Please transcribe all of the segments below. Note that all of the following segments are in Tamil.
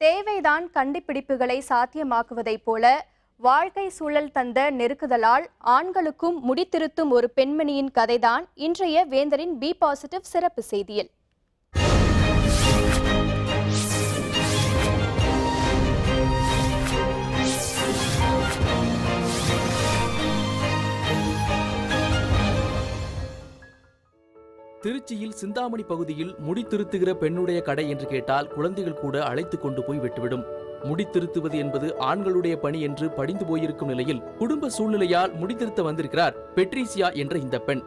தேவைதான் கண்டுபிடிப்புகளை சாத்தியமாக்குவதைப் போல வாழ்க்கை சூழல் தந்த நெருக்குதலால் ஆண்களுக்கும் முடித்திருத்தும் ஒரு பெண்மணியின் கதைதான் இன்றைய வேந்தரின் பி பாசிட்டிவ் சிறப்பு செய்தியில். திருச்சியில் சிந்தாமணி பகுதியில் முடி திருத்துகிற பெண்ணுடைய கடை என்று கேட்டால் குழந்தைகள் கூட அழைத்து கொண்டு போய் விட்டுவிடும். முடி திருத்துவது என்பது ஆண்களுடைய பணி என்று படிந்து போயிருக்கும் நிலையில் குடும்ப சூழ்நிலையால் முடி திருத்த வந்திருக்கிறார் பெட்ரீசியா என்ற இந்த பெண்.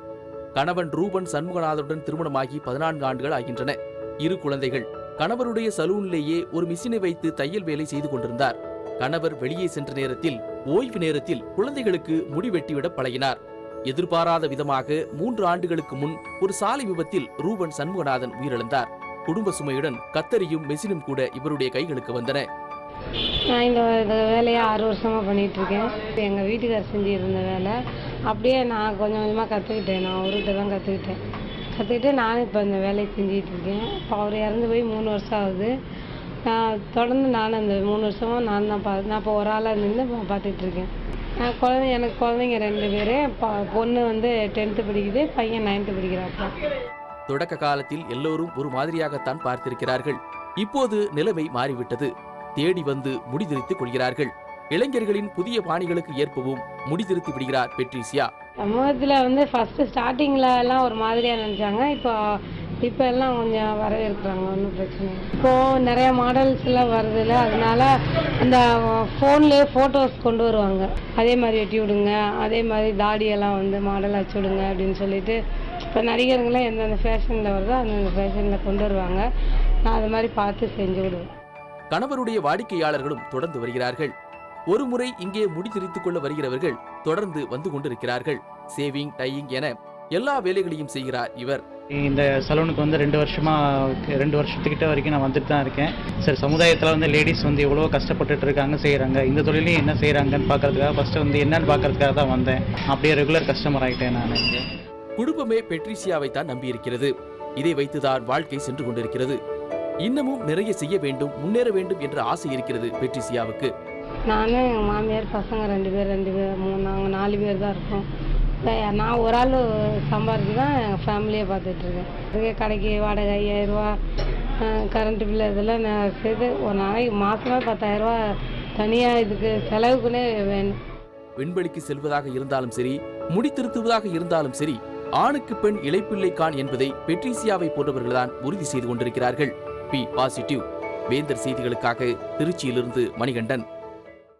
கணவன் ரூபன் சண்முகநாதனுடன் திருமணமாகி பதினான்கு ஆண்டுகள் ஆகின்றன. இரு குழந்தைகள். கணவருடைய சலூனிலேயே ஒரு மிஷினை வைத்து தையல் வேலை செய்து கொண்டிருந்தார். கணவர் வெளியே சென்ற நேரத்தில் ஓய்வு நேரத்தில் குழந்தைகளுக்கு முடி வெட்டிவிட பழகினார். எதிர்பாராத விதமாக மூன்று ஆண்டுகளுக்கு முன் ஒரு சாலை விபத்தில் ரூபன் சண்முகநாதன் உயிரிழந்தார். குடும்ப சுமையுடன் கத்தரியும் மெசினும் கூட இவருடைய கைகளுக்கு வந்தன. நான் இந்த இந்த வேலையை ஆறு வருஷமாக பண்ணிட்டு இருக்கேன் எங்கள் வீட்டுக்கார் செஞ்சு இருந்த வேலை. அப்படியே நான் கொஞ்சம் கொஞ்சமாக கற்றுக்கிட்டேன் நான் அவர்கிட்ட தான் கற்றுக்கிட்டேன் கற்றுக்கிட்டு நானும் இப்போ இந்த வேலையை செஞ்சுட்டு இருக்கேன் இப்போ அவர் இறந்து போய் மூணு வருஷம் ஆகுது. நான் தொடர்ந்து நானும் அந்த மூணு வருஷமாக நான் தான் பா நான் இப்போ ஒரு ஆளாக நின்று பார்த்துட்டு இருக்கேன் குழந்தை எனக்கு குழந்தைங்க ரெண்டு பேர். பொண்ணு வந்து டென்த்து படிக்குது பையன் நைன்த்து படிக்கிறாப்பா தொடக்க காலத்தில் எல்லோரும் ஒரு மாதிரியாகத்தான் பார்த்திருக்கிறார்கள். இப்போது நிலைமை மாறிவிட்டது. தேடி வந்து முடிதிருத்திக் கொள்கிறார்கள். இளைஞர்களின் புதிய பாணிகளுக்கு ஏற்பவும் முடிதிருத்தி விடுகிறார் பெட்ரிசியா. சமூகத்தில் வந்து ஃபஸ்ட்டு ஸ்டார்டிங்கில் எல்லாம் ஒரு மாதிரியாக நினச்சாங்க. இப்போ இப்போ எல்லாம் கொஞ்சம் வரவேற்கிறாங்க ஒன்றும் பிரச்சனை இல்லை. இப்போது நிறைய மாடல்ஸ் எல்லாம் வருதுல்ல அதனால இந்த ஃபோன்லேயே ஃபோட்டோஸ் கொண்டு வருவாங்க. அதே மாதிரி வெட்டி விடுங்க அதே மாதிரி தாடியெல்லாம் வந்து மாடல் வச்சு விடுங்க அப்படின்னு சொல்லிட்டு இப்போ நடிகர்கள்லாம் எந்தெந்த ஃபேஷனில் வருதோ அந்தந்த ஃபேஷனில் கொண்டு வருவாங்க. நான் அது மாதிரி பார்த்து செஞ்சு விடுவேன். கணவருடைய வாடிக்கையாளர்களும் தொடர்ந்து வருகிறார்கள். ஒரு முறை இங்கே முடிதிருத்திக் கொள்ள வருகிறவர்கள் தொடர்ந்து வந்து கொண்டிருக்கிறார்கள். சேவிங் டையிங் என எல்லா வேலைகளையும் செய்கிறார் இவர். இந்த சலூனுக்கு வந்து ரெண்டு வருஷமா ரெண்டு வருஷத்துக்கிட்ட வரைக்கும் நான் வந்துட்டு தான் இருக்கேன். சரி சமுதாயத்தில் வந்து லேடிஸ் வந்து எவ்வளோ கஷ்டப்பட்டுட்டு இருக்காங்க செய்கிறாங்க இந்த தொழிலையும் என்ன செய்கிறாங்கன்னு பார்க்கறதுக்காக ஃபர்ஸ்ட் வந்து என்னன்னு பார்க்கறதுக்காக தான் வந்தேன். அப்படியே ரெகுலர் கஸ்டமர் ஆகிட்டேன் நான். குடும்பமே பெட்ரிசியாவை தான் நம்பியிருக்கிறது. இதை வைத்துதான் வாழ்க்கை சென்று கொண்டிருக்கிறது. இன்னமும் நிறைய செய்ய வேண்டும் முன்னேற வேண்டும் என்ற ஆசை இருக்கிறது பெட்ரிசியாவுக்கு நானும் எங்கள் மாமியார் பசங்க ரெண்டு பேர் ரெண்டு பேர் மூணு நாங்கள் நாலு பேர் தான் இருக்கோம். நான் ஒரு ஆள் சம்பாரிச்சு தான் எங்கள் ஃபேமிலியை பார்த்துட்ருக்கேன். இதுக்கு கடைக்கு வாடகை ஐயாயிரரூவா கரண்ட் பில்லு இதெல்லாம் நான் சேர்த்து ஒரு நாளைக்கு மாதமே பத்தாயிரரூவா தனியாக இதுக்கு செலவுக்குன்னே வேணும் விண்வெளிக்கு செல்வதாக இருந்தாலும் சரி முடி திருத்துவதாக இருந்தாலும் சரி ஆணுக்கு பெண் இழைப்பிள்ளை கான் என்பதை பெட்ரிசியாவை போன்றவர்கள்தான் உறுதி செய்து கொண்டிருக்கிறார்கள். B positive. வேந்தர் செய்திகளுக்காக திருச்சியிலிருந்து மணிகண்டன்.